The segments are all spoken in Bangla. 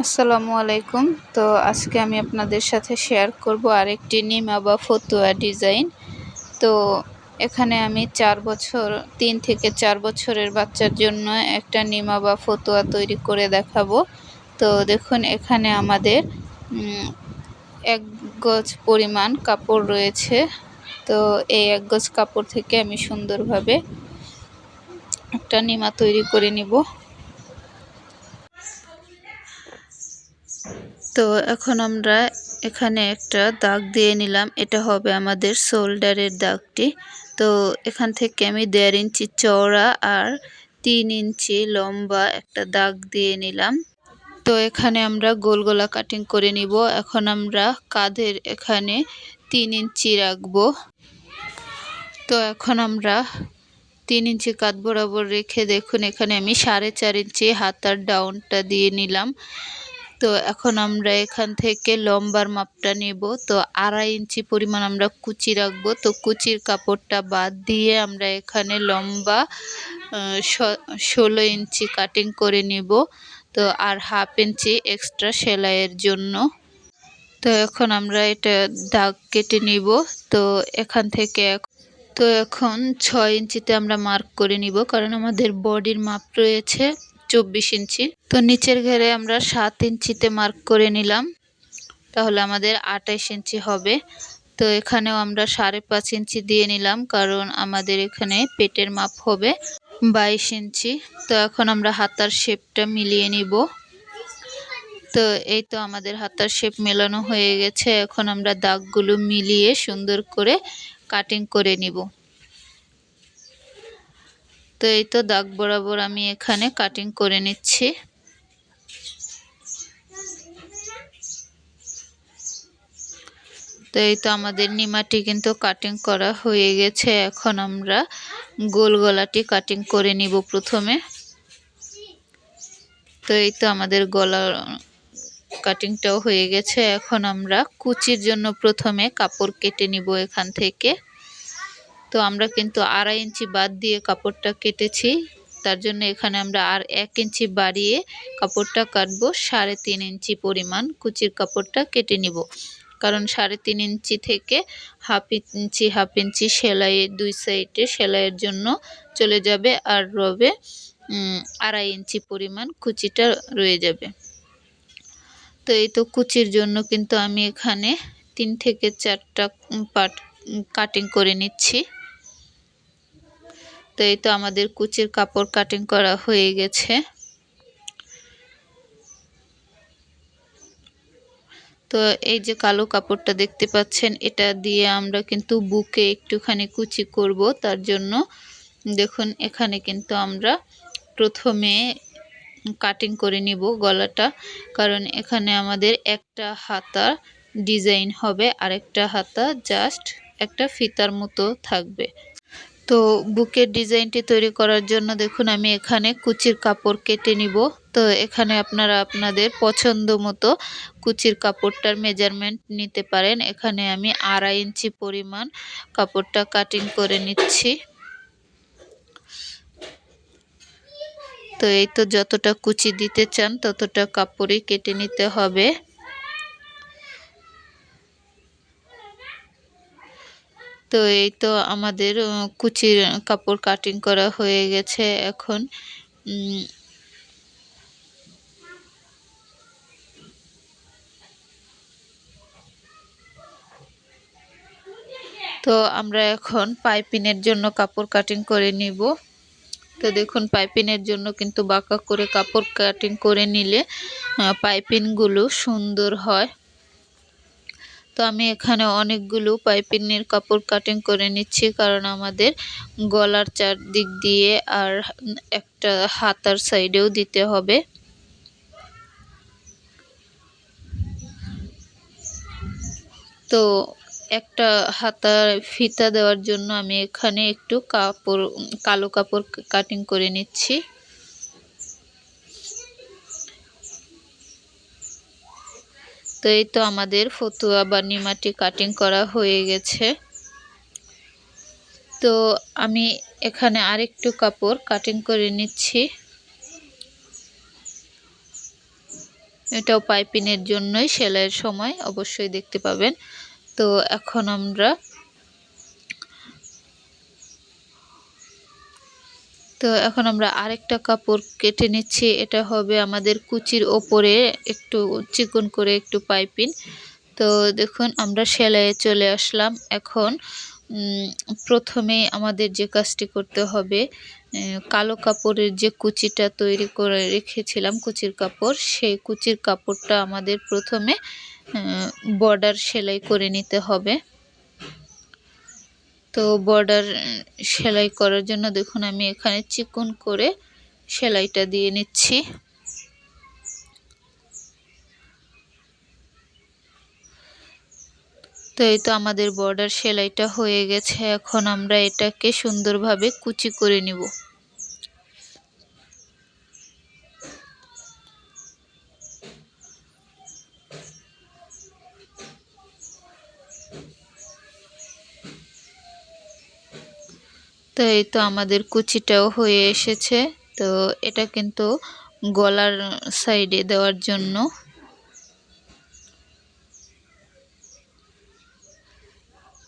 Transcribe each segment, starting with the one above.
আসসালামু আলাইকুম। তো আজকে আমি আপনাদের সাথে শেয়ার করব আরেকটি নিমা বা ফতুয়া ডিজাইন তো এখানে আমি চার বছর, তিন থেকে চার বছরের বাচ্চার জন্য একটা নিমা বা ফতুয়া তৈরি করে দেখাবো। তো দেখুন, এখানে আমাদের এক গজ পরিমাণ কাপড় রয়েছে। তো এই এক গজ কাপড় থেকে আমি সুন্দরভাবে একটা নিমা তৈরি করে নিব। তো এখন আমরা এখানে একটা দাগ দিয়ে নিলাম। এটা হবে আমাদের শোল্ডারের দাগটি। তো এখান থেকে আমি দেড় ইঞ্চি চওড়া আর তিন ইঞ্চি লম্বা একটা দাগ দিয়ে নিলাম। তো এখানে আমরা গোল গোলা কাটিং করে নিব। এখন আমরা কাঁধের এখানে তিন ইঞ্চি রাখব। তো এখন আমরা তিন ইঞ্চি কাঁধ বরাবর রেখে দেখুন, এখানে আমি সাড়ে চার ইঞ্চি হাতার ডাউনটা দিয়ে নিলাম। তো এখন আমরা এখান থেকে লম্বার মাপটা নেব। তো আড়াই ইঞ্চি পরিমাণ আমরা কুচি রাখব। তো কুচির কাপড়টা বাদ দিয়ে আমরা এখানে লম্বা ষোলো ইঞ্চি কাটিং করে নিব। তো আর হাফ ইঞ্চি এক্সট্রা সেলাইয়ের জন্য। তো এখন আমরা এটা দাগ কেটে নিব। তো এখান থেকে তো এখন ছয় ইঞ্চিতে আমরা মার্ক করে নিব। কারণ আমাদের বডির মাপ রয়েছে চব্বিশ ইঞ্চি। তো নিচের ঘেরে আমরা সাত ইঞ্চিতে মার্ক করে নিলাম। তাহলে আমাদের আঠাইশ ইঞ্চি হবে। তো এখানেও আমরা সাড়ে পাঁচ ইঞ্চি দিয়ে নিলাম, কারণ আমাদের এখানে পেটের মাপ হবে বাইশ ইঞ্চি। তো এখন আমরা হাতার শেপটা মিলিয়ে নিব। তো এই তো আমাদের হাতার শেপ মেলানো হয়ে গেছে। এখন আমরা দাগগুলো মিলিয়ে সুন্দর করে কাটিং করে নিব। তো এই তো দাগ বরাবর আমি এখানে কাটিং করে নিচ্ছি। তো এই তো আমাদের নিমাটি কিন্তু কাটিং করা হয়ে গেছে। এখন আমরা গোল গলাটি কাটিং করে নিব প্রথমে। তো এই তো আমাদের গলা কাটিংটাও হয়ে গেছে। এখন আমরা কুচির জন্য প্রথমে কাপড় কেটে নিব এখান থেকে। তো আমরা কিন্তু আড়াই ইঞ্চি বাদ দিয়ে কাপড়টা কেটেছি। তার জন্য এখানে আমরা আর এক ইঞ্চি বাড়িয়ে কাপড়টা কাটবো। সাড়ে তিন ইঞ্চি পরিমাণ কুচির কাপড়টা কেটে নিব। কারণ সাড়ে তিন ইঞ্চি থেকে হাফ ইঞ্চি হাফ ইঞ্চি সেলাইয়ের দুই সাইডে সেলাইয়ের জন্য চলে যাবে আর রবে আড়াই ইঞ্চি পরিমাণ কুচিটা রয়ে যাবে। তো এই তো কুচির জন্য কিন্তু আমি এখানে তিন থেকে চারটা পাট কাটিং করে নিচ্ছি। তো আমাদের কুচির কাপড় কাটিং করা হয়ে গেছে। তো এই যে কালো কাপড়টা দেখতে পাচ্ছেন, এটা দিয়ে আমরা কিন্তু বুকে একটুখানি কুচি করব, তার জন্য দেখুন এখানে কিন্তু আমরা প্রথমে কাটিং করে নিব গলাটা, কারণ এখানে আমাদের একটা হাতা ডিজাইন হবে আর একটা হাতা জাস্ট একটা ফিতার মতো থাকবে। তো বুকের ডিজাইনটি তৈরি করার জন্য দেখুন, আমি এখানে কুচির কাপড় কেটে নিব। তো এখানে আপনারা আপনাদের পছন্দ মতো কুচির কাপড়টার মেজারমেন্ট নিতে পারেন। এখানে আমি আড়াই ইঞ্চি পরিমাণ কাপড়টা কাটিং করে নিচ্ছি। তো এই তো যতটা কুচি দিতে চান, ততটা কাপড়ই কেটে নিতে হবে। তো এই তো আমাদের কুচির কাপড় কাটিং করা হয়ে গেছে এখন। তো আমরা এখন পাইপিনের জন্য কাপড় কাটিং করে নিব। তো দেখুন, পাইপিনের জন্য কিন্তু বাঁকা করে কাপড় কাটিং করে নিলে পাইপিনগুলো সুন্দর হয়। তো আমি এখানে অনেকগুলো পাইপিনের কাপড় কাটিং করে নিচ্ছি কারণ আমাদের গলার চারদিক দিয়ে আর একটা হাতার সাইডেও দিতে হবে। তো একটা হাতার ফিতা দেওয়ার জন্য আমি এখানে একটু কাপড়, কালো কাপড় কাটিং করে নিচ্ছি। তো এই তো আমাদের ফতুয়া বা নিমাটি কাটিং করা হয়ে গেছে। তো আমি এখানে আরেকটু কাপড় কাটিং করে নিচ্ছি। এটাও পাইপিনের জন্যই, সেলাইয়ের সময় অবশ্যই দেখতে পাবেন। তো এখন আমরা তো এখন আমরা আরেকটা কাপড় কেটে নিচ্ছি। এটা হবে আমাদের কুচির ওপরে একটু চিকন করে একটু পাইপিন তো দেখুন, আমরা সেলাইয়ে চলে আসলাম। এখন প্রথমে আমাদের যে কাজটি করতে হবে কালো কাপড়ের যে কুচিটা তৈরি করে রেখেছিলাম, কুচির কাপড়, সেই কুচির কাপড়টা আমাদের প্রথমে বর্ডার সেলাই করে নিতে হবে। তো বর্ডার সেলাই করার জন্য দেখুন আমি এখানে চিকন করে সেলাইটা দিয়ে নিচ্ছি। তো এই তো আমাদের বর্ডার সেলাইটা হয়ে গেছে। এখন আমরা এটাকে সুন্দরভাবে কুচি করে নিব। তো এই তো আমাদের কুচিটাও হয়ে এসেছে। তো এটা কিন্তু গলার সাইডে দেওয়ার জন্য।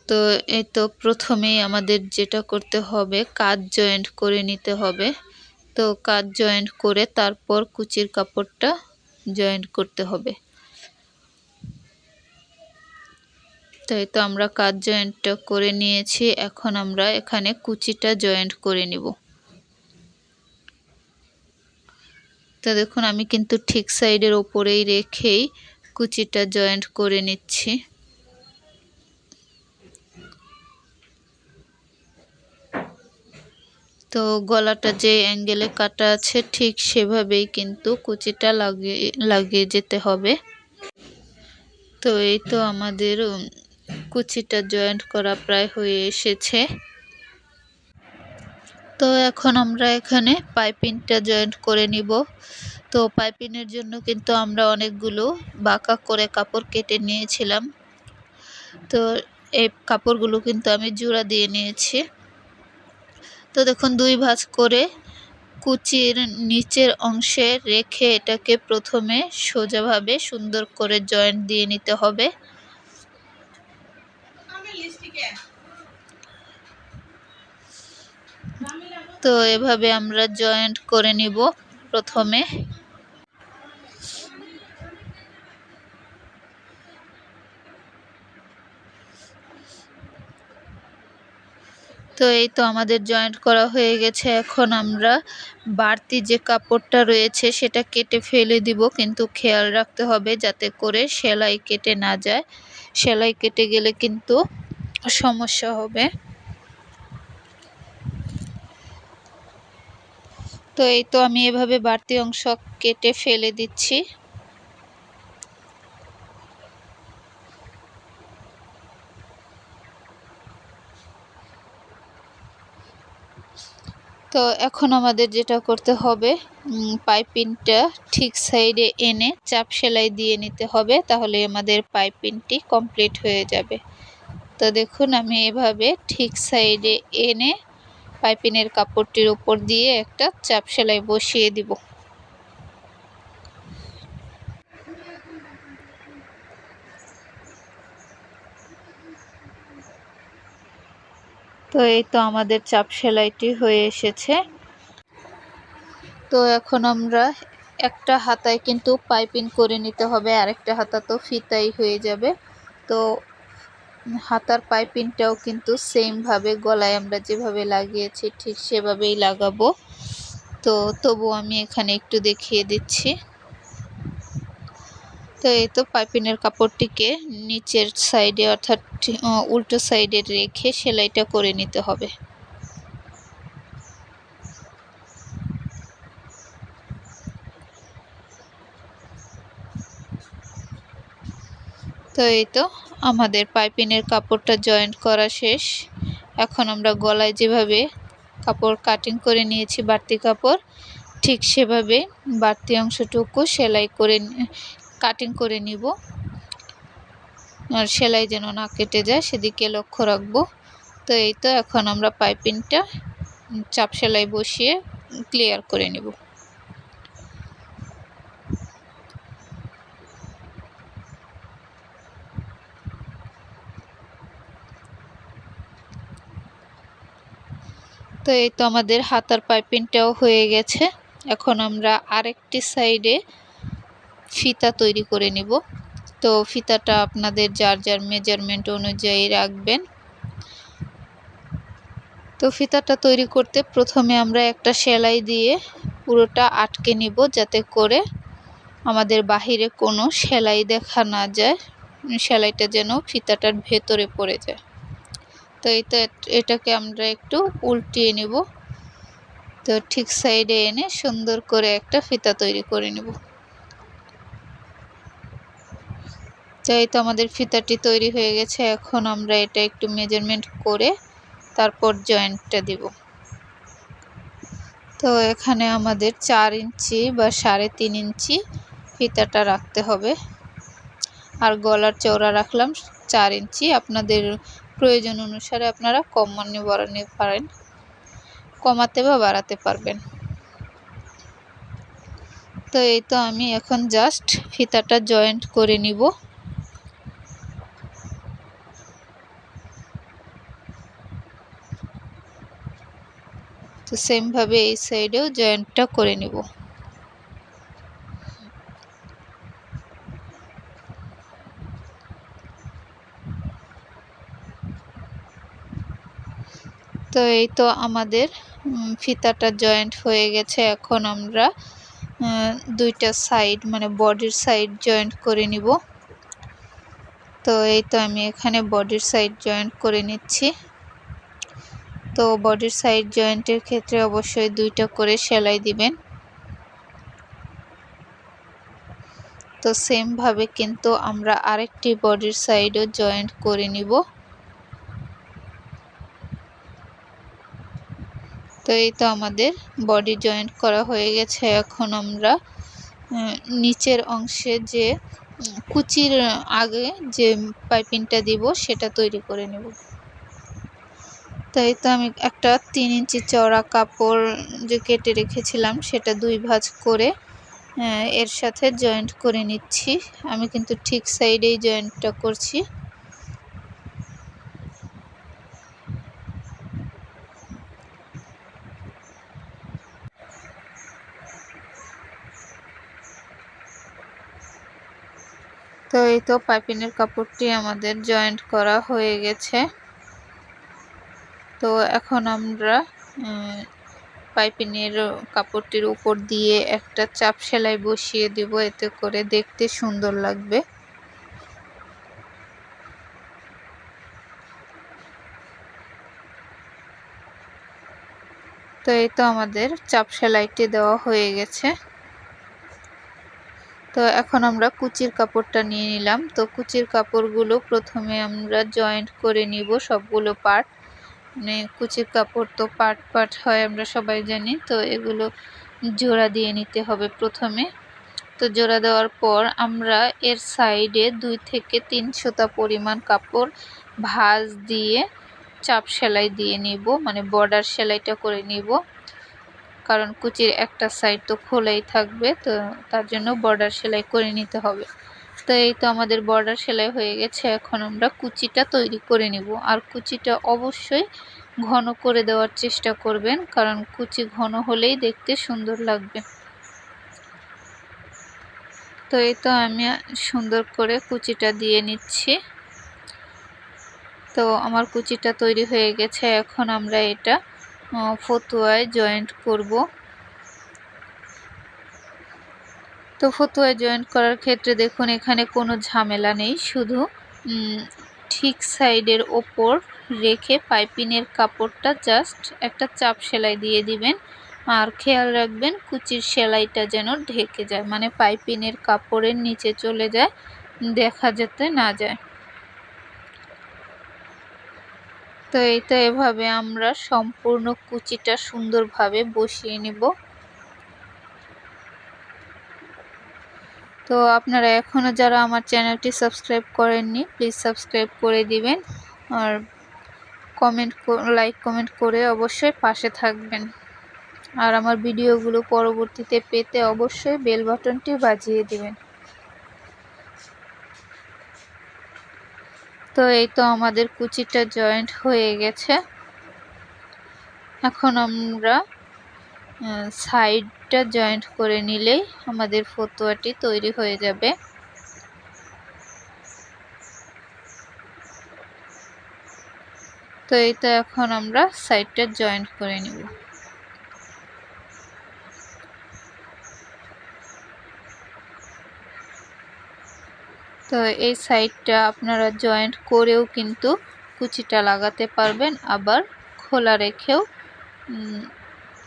তো এই তো প্রথমেই আমাদের যেটা করতে হবে কাজ জয়েন্ট করে নিতে হবে। তো কাজ জয়েন্ট করে তারপর কুচির কাপড়টা জয়েন্ট করতে হবে। তাই তো আমরা কাজ জয়েন্টটা করে নিয়েছি, এখন আমরা এখানে কুচিটা জয়েন্ট করে নিব। তো দেখুন, আমি কিন্তু ঠিক সাইডের ওপরেই রেখেই কুচিটা জয়েন্ট করে নিচ্ছি। তো গলাটা যে অ্যাঙ্গেলে কাটা আছে, ঠিক সেভাবেই কিন্তু কুচিটা লাগিয়ে লাগিয়ে যেতে হবে। তো এই তো আমাদের কুচিটা জয়েন্ট করা প্রায় হয়ে এসেছে। তো এখন আমরা এখানে পাইপিংটা জয়েন্ট করে নিব। তো পাইপিংয়ের জন্য কিন্তু আমরা অনেকগুলো বাঁকা করে কাপড় কেটে নিয়েছিলাম। তো এই কাপড়গুলো কিন্তু আমি জোড়া দিয়ে নিয়েছি। তো দেখুন, দুই ভাঁজ করে কুচির নিচের অংশে রেখে এটাকে প্রথমে সোজাভাবে সুন্দর করে জয়েন্ট দিয়ে নিতে হবে। তো এভাবে আমরা জয়েন্ট করে নিব প্রথমে। তো এই তো আমাদের জয়েন্ট করা হয়ে গেছে। এখন আমরা বাড়তি যে কাপড়টা রয়েছে সেটা কেটে ফেলে দিব, কিন্তু খেয়াল রাখতে হবে যাতে করে সেলাই কেটে না যায়। সেলাই কেটে গেলে কিন্তু সমস্যা হবে। তো এই তো আমি এভাবে বাড়তি অংশ কেটে ফেলে দিচ্ছি। তো এখন আমাদের যেটা করতে হবে পাইপিংটা ঠিক সাইডে এনে চাপ সেলাই দিয়ে নিতে হবে, তাহলে আমাদের পাইপিংটি কমপ্লিট হয়ে যাবে। তো দেখুন, আমি এভাবে ঠিক সাইডে এনে পাইপিনের কাপড়টির উপর দিয়ে একটা চাপ সেলাই বসিয়ে দিব। তো এই তো আমাদের চাপ সেলাইটি হয়ে এসেছে। তো এখন আমরা একটা হাতায় কিন্তু পাইপিং করে নিতে হবে, আরেকটা হাতা তো ফিতাই হয়ে যাবে। তো হাতার পাইপিংটাও কিন্তু সেমভাবে গলায় আমরা যেভাবে লাগিয়েছি, ঠিক সেভাবেই লাগাবো। তো তবু আমি এখানে একটু দেখিয়ে দিচ্ছি। তো এই তো পাইপিনের কাপড়টিকে নিচের সাইডে অর্থাৎ উল্টো সাইডে রেখে সেলাইটা করে নিতে হবে। তো এই তো আমাদের পাইপিনের কাপড়টা জয়েন্ট করা শেষ। এখন আমরা গলায় যেভাবে কাপড় কাটিং করে নিয়েছি, বাড়তি কাপড়, ঠিক সেভাবে বাড়তি অংশটুকু সেলাই করে কাটিং করে নিব। আর সেলাই যেন না কেটে যায়, সেদিকে লক্ষ্য রাখব। তো এই তো, এখন আমরা পাইপিংটা চাপ সেলাই বসিয়ে ক্লিয়ার করে নিব। তো এই তো আমাদের হাতার পাইপিংটাও হয়ে গেছে। এখন আমরা আরেকটি সাইডে ফিতা তৈরি করে নিব। তো ফিতাটা আপনাদের যার যার মেজারমেন্ট অনুযায়ী রাখবেন। তো ফিতাটা তৈরি করতে প্রথমে আমরা একটা সেলাই দিয়ে পুরোটা আটকে নিব যাতে করে আমাদের বাহিরে কোনো সেলাই দেখা না যায়। সেলাইটা যেন ফিতাটার ভেতরে পড়ে যায়। তো এটা, এটাকে আমরা একটু উল্টিয়ে নেব। তো ঠিক সাইডে এনে সুন্দর করে একটা ফিতা তৈরি করে নেব। তো এই তো আমাদের ফিতাটি তৈরি হয়ে গেছে। এখন আমরা এটা একটু মেজারমেন্ট করে তারপর জয়েন্টটা দিব। তো এখানে আমাদের চার ইঞ্চি বা সাড়ে তিন ইঞ্চি ফিতাটা রাখতে হবে। আর গলার চওড়া রাখলাম চার ইঞ্চি। আপনাদের প্রয়োজন অনুসারে আপনারা কম মানে বাড়াতে পারেন। কমাতে বা বাড়াতে পারবেন। তো এই তো আমি এখন জাস্ট ফিতাটা জয়েন্ট করে নিব। তো সেমভাবে এই সাইডেও জয়েন্টটা করে নিব। তো এই তো আমাদের ফিতাটা জয়েন্ট হয়ে গেছে। এখন আমরা দুইটা সাইড মানে বডির সাইড জয়েন্ট করে নিব। তো এই তো আমি এখানে বডির সাইড জয়েন্ট করে নিচ্ছি। তো বডির সাইড জয়েন্টের ক্ষেত্রে অবশ্যই দুইটা করে সেলাই দিবেন। তো সেমভাবে কিন্তু আমরা আরেকটি বডির সাইডও জয়েন্ট করে নিব। তো এই তো আমাদের বডি জয়েন্ট করা হয়ে গেছে। এখন আমরা নিচের অংশে যে কুচির আগে যে পাইপিংটা দিব, সেটা তৈরি করে নেব। তাই তো আমি একটা তিন ইঞ্চি চওড়া কাপড় যে কেটে রেখেছিলাম, সেটা দুই ভাঁজ করে এর সাথে জয়েন্ট করে নিচ্ছি। আমি কিন্তু ঠিক সাইডেই জয়েন্টটা করছি। তো এই তো পাইপিনের কাপড়টি আমাদের জয়েন্ট করা হয়ে গেছে। তো এখন আমরা পাইপিনের কাপড়টির উপর দিয়ে একটা চাপ সেলাই বসিয়ে দিব। এতে করে দেখতে সুন্দর লাগবে। তো এই তো আমাদের চাপ সেলাইটি দেওয়া হয়ে গেছে। তো এখন আমরা কুচির কাপড়টা নিয়ে নিলাম। তো কুচির কাপড়গুলো প্রথমে আমরা জয়েন্ট করে নিব সবগুলো পার্ট মানে কুচির কাপড় তো পার্ট পার্ট হয় আমরা সবাই জানি। তো এগুলো জোড়া দিয়ে নিতে হবে প্রথমে। তো জোড়া দেওয়ার পর আমরা এর সাইডে দুই থেকে তিন সুতা পরিমাণ কাপড় ভাঁজ দিয়ে চাপ সেলাই দিয়ে নিব। মানে বর্ডার সেলাইটা করে নিব। কারণ কুচির একটা সাইড তো খোলাই থাকবে, তো তার জন্য বর্ডার সেলাই করে নিতে হবে। তো এই তো আমাদের বর্ডার সেলাই হয়ে গেছে, এখন আমরা কুচিটা তৈরি করে নিব। আর কুচিটা অবশ্যই ঘন করে দেওয়ার চেষ্টা করবেন, কারণ কুচি ঘন হলেই দেখতে সুন্দর লাগবে। তো এই তো আমি সুন্দর করে কুচিটা দিয়ে নিচ্ছি। তো আমার কুচিটা তৈরি হয়ে গেছে, এখন আমরা এটা ফতুয়ায় জয়েন্ট করব। তো ফতুয়ায় জয়েন্ট করার ক্ষেত্রে দেখুন, এখানে কোনো ঝামেলা নেই, শুধু ঠিক সাইডের ওপর রেখে পাইপিনের কাপড়টা জাস্ট একটা চাপ সেলাই দিয়ে দিবেন। আর খেয়াল রাখবেন, কুচির সেলাইটা যেন ঢেকে যায় মানে পাইপিনের কাপড়ের নিচে চলে যায়, দেখা যেতে না যায়। তো এই তো এভাবে আমরা সম্পূর্ণ কুচিটা সুন্দরভাবে বসিয়ে নিব। তো আপনারা এখনও যারা আমার চ্যানেলটি সাবস্ক্রাইব করেননি, প্লিজ সাবস্ক্রাইব করে দিবেন আর কমেন্ট লাইক, কমেন্ট করে অবশ্যই পাশে থাকবেন। আর আমার ভিডিওগুলো পরবর্তীতে পেতে অবশ্যই বেল বাটনটি বাজিয়ে দিবেন। তো এই তো আমাদের কুচিটা জয়েন্ট হয়ে গেছে। এখন আমরা সাইডটা জয়েন্ট করে নিলেই আমাদের ফতুয়াটি তৈরি হয়ে যাবে। তো এই তো এখন আমরা সাইডটা জয়েন্ট করে নিব। তো এই সাইডটা আপনারা জয়েন্ট করেও কিন্তু কুচিটা লাগাতে পারবেন, আবার খোলা রেখেও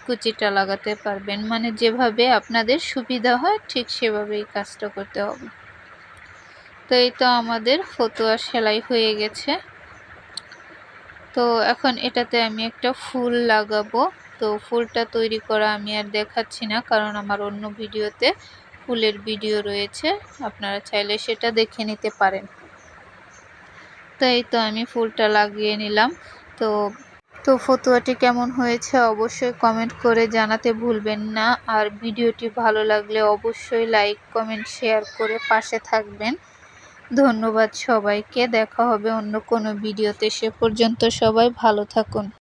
কুচিটা লাগাতে পারবেন। মানে যেভাবে আপনাদের সুবিধা হয়, ঠিক সেভাবেই কাজটা করতে হবে। তো এই তো আমাদের ফতুয়া সেলাই হয়ে গেছে। তো এখন এটাতে আমি একটা ফুল লাগাবো। তো ফুলটা তৈরি করা আমি আর দেখাচ্ছি না, কারণ আমার অন্য ভিডিওতে ফুলের ভিডিও রয়েছে, আপনারা চাইলে সেটা দেখে নিতে পারেন। তো এই তো আমি ফুলটা লাগিয়ে নিলাম। তো তো ফতুয়াটি কেমন হয়েছে অবশ্যই কমেন্ট করে জানাতে ভুলবেন না। আর ভিডিওটি ভালো লাগলে অবশ্যই লাইক, কমেন্ট, শেয়ার করে পাশে থাকবেন। ধন্যবাদ সবাইকে। দেখা হবে অন্য কোনো ভিডিওতে। সে পর্যন্ত সবাই ভালো থাকুন।